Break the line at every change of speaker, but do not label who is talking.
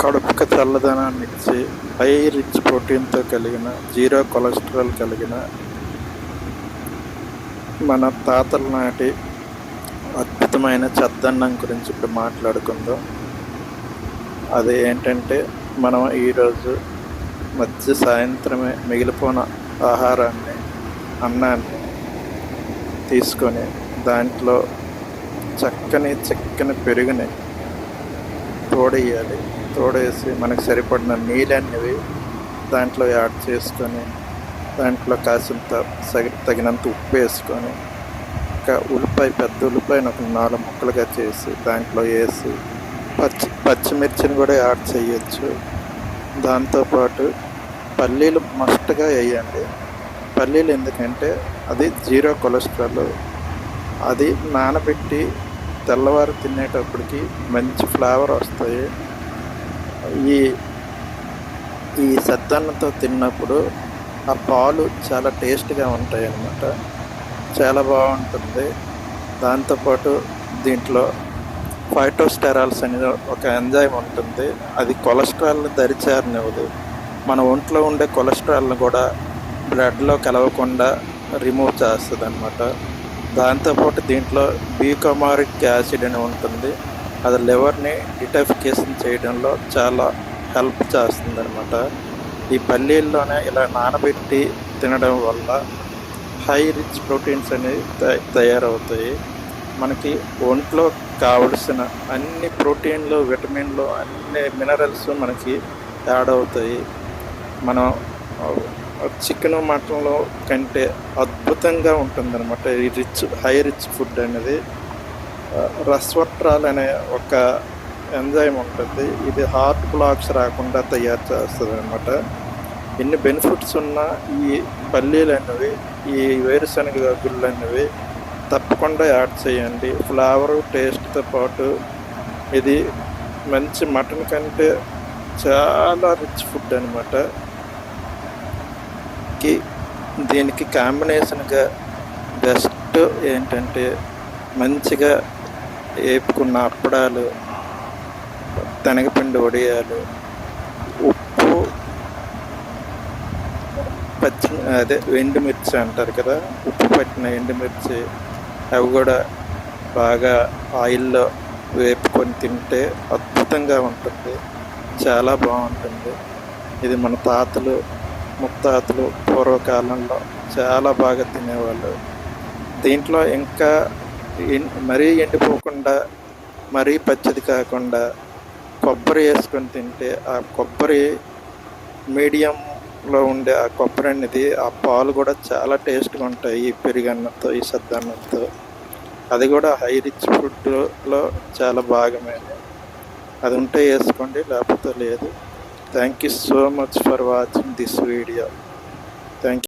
కడుపుకి చల్లదనాన్ని ఇచ్చి హై రిచ్ ప్రోటీన్తో కలిగిన జీరో కొలెస్ట్రాల్ కలిగిన మన తాతల నాటి అద్భుతమైన చద్దన్నం గురించి ఇప్పుడు మాట్లాడుకుందాం. అది ఏంటంటే మనం ఈరోజు మధ్య సాయంత్రమే మిగిలిపోయిన ఆహారాన్ని అన్నాన్ని తీసుకొని దాంట్లో చక్కని చక్కని పెరుగుని తోడేయాలి. తోడేసి మనకు సరిపడిన నీళ్ళన్నవి దాంట్లో యాడ్ చేసుకొని దాంట్లో కాసింత సగి తగినంత ఉప్పు వేసుకొని ఇంకా ఉల్లిపాయ పెద్ద ఉల్లిపాయను ఒక నాలుగు ముక్కలుగా చేసి దాంట్లో వేసి పచ్చి పచ్చిమిర్చిని కూడా యాడ్ చేయొచ్చు. దాంతోపాటు పల్లీలు మస్ట్గా వేయండి. పల్లీలు ఎందుకంటే అది జీరో కొలెస్ట్రాల్. అది నానబెట్టి తెల్లవారు తినేటప్పటికి మంచి ఫ్లేవర్ వస్తాయి. ఈ ఈ సద్దన్నంతో తిన్నప్పుడు ఆ పాలు చాలా టేస్ట్గా ఉంటాయి అన్నమాట చాలా బాగుంటుంది. దాంతోపాటు దీంట్లో ఫైటోస్టెరాల్స్ అనేది ఒక ఎంజైమ్ ఉంటుంది. అది కొలెస్ట్రాల్ని దరిచేరనివ్వదు. మన ఒంట్లో ఉండే కొలెస్ట్రాల్ని కూడా బ్లడ్లో కలవకుండా రిమూవ్ చేస్తుంది అనమాట దాంతోపాటు దీంట్లో బీకమారిక్ యాసిడ్ అని ఉంటుంది. అది లివర్ని డిటాఫికేషన్ చేయడంలో చాలా హెల్ప్ చేస్తుంది అనమాట ఈ పల్లీల్లోనే ఇలా నానబెట్టి తినడం వల్ల హై రిచ్ ప్రోటీన్స్ అనేవి తయ- తయారవుతాయి. మనకి ఒంట్లో కావలసిన అన్ని ప్రోటీన్లు విటమిన్లు అన్ని మినరల్స్ మనకి యాడ్ అవుతాయి. మనం చికెన్ మటన్లో కంటే అద్భుతంగా ఉంటుందన్నమాట. ఈ రిచ్ హై రిచ్ ఫుడ్ అనేది. రస్వట్రాల్ అనే ఒక ఎంజైమ్ ఉంటుంది. ఇది హార్ట్ బ్లాక్స్ రాకుండా తయారు చేస్తుంది అనమాట ఎన్ని బెనిఫిట్స్ ఉన్నా ఈ పల్లీలు అనేవి ఈ వేరుశనగ గుళ్ళు అనేవి తప్పకుండా యాడ్ చేయండి. ఫ్లేవర్ టేస్ట్తో పాటు ఇది మంచి మటన్ కంటే చాలా రిచ్ ఫుడ్ అనమాట కి దీనికి కాంబినేషన్గా బెస్ట్ ఏంటంటే మంచిగా వేపుకున్న అప్పడాలు శనగపిండి వడియాలు ఉప్పు పచ్చి అదే ఎండుమిర్చి అంటారు కదా ఉప్పు పట్టిన ఎండుమిర్చి అవి కూడా బాగా ఆయిల్లో వేపుకొని తింటే అద్భుతంగా ఉంటుంది. చాలా బాగుంటుంది. ఇది మన తాతలు ముత్తాతలు పూర్వకాలంలో చాలా బాగా తినేవాళ్ళు. దీంట్లో ఇంకా మరీ ఎండిపోకుండా మరీ పచ్చది కాకుండా కొబ్బరి వేసుకొని తింటే ఆ కొబ్బరి మీడియంలో ఉండే ఆ కొబ్బరి అనేది ఆ పాలు కూడా చాలా టేస్ట్గా ఉంటాయి ఈ పెరుగన్నంతో ఈ సద్దన్నంతో. అది కూడా హై రిచ్ ఫుడ్లో చాలా భాగమే. అది ఉంటే వేసుకోండి లేకపోతే లేదు. Thank you so much for watching this video. Thank you